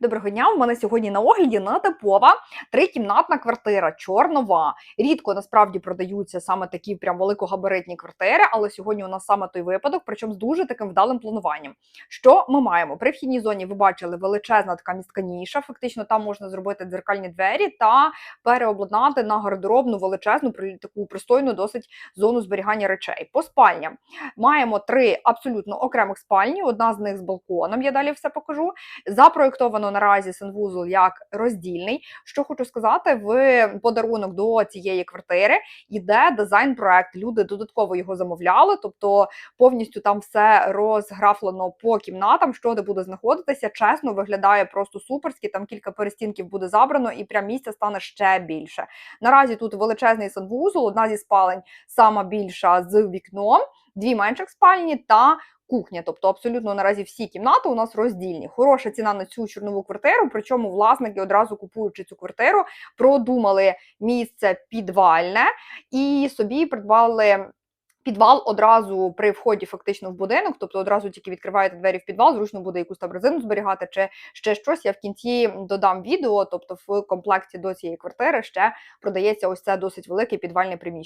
Доброго дня. У мене сьогодні на огляді нетипова трикімнатна квартира, чорнова. Рідко насправді продаються саме такі прям великогабаритні квартири, але сьогодні у нас саме той випадок, причому з дуже таким вдалим плануванням. Що ми маємо? При вхідній зоні ви бачили величезна така містка ніша. Фактично там можна зробити дзеркальні двері та переобладнати на гардеробну величезну таку пристойну досить зону зберігання речей. По спальням маємо три абсолютно окремих спальні. Одна з них з балконом. Я далі все покажу. Запроєктовано наразі санвузол як роздільний. Що хочу сказати, в подарунок до цієї квартири йде дизайн-проект. Люди додатково його замовляли, тобто повністю там все розграфлено по кімнатам, що де буде знаходитися. Чесно, виглядає просто суперськи. Там кілька перестінків буде забрано, і прям місця стане ще більше. Наразі тут величезний санвузол, одна зі спалень сама більша з вікном, дві менших спальні та кухня. Тобто, абсолютно наразі всі кімнати у нас роздільні. Хороша ціна на цю чорнову квартиру. Причому власники одразу купуючи цю квартиру, продумали місце підвальне і собі придбали. Підвал одразу при вході фактично в будинок, тобто одразу тільки відкриваєте двері в підвал, зручно буде якусь там резину зберігати чи ще щось. Я в кінці додам відео. Тобто, в комплекті до цієї квартири ще продається ось це досить велике підвальне приміщення.